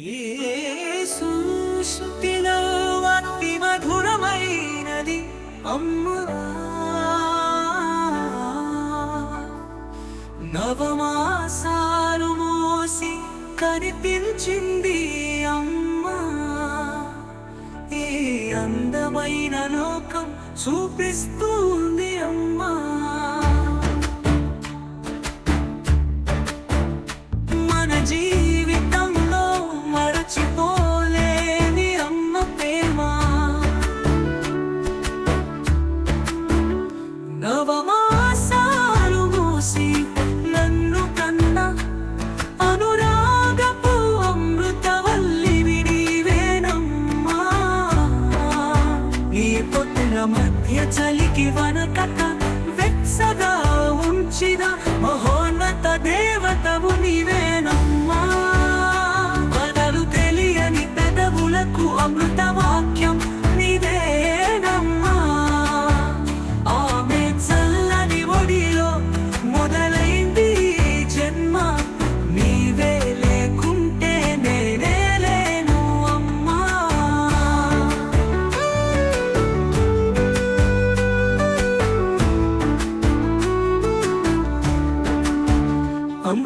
ఏసుతిలో అతి మధురమైనది అమ్మా నవమాసాలు మోసి కనిపించింది అమ్మా. ఏ అందమైన లోకం చూపిస్తుంది అమ్మా. चली की वन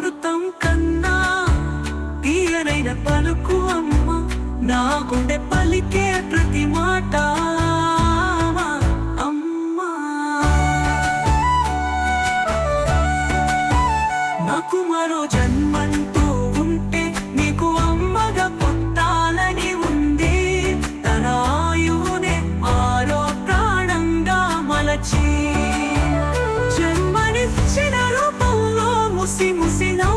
అమృతం కన్నా తీయనైన పలుకు అమ్మ. నా గుండె పలికే ప్రతి మాట నాకు మరో 是没是脑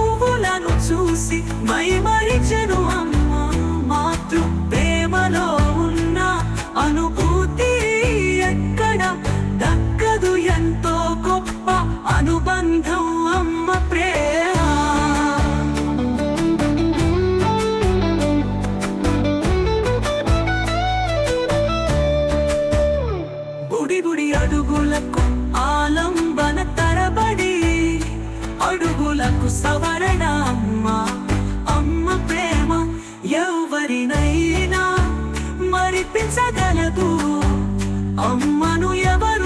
ఎవరినైనా మరిపించగలదు. అమ్మను ఎవరు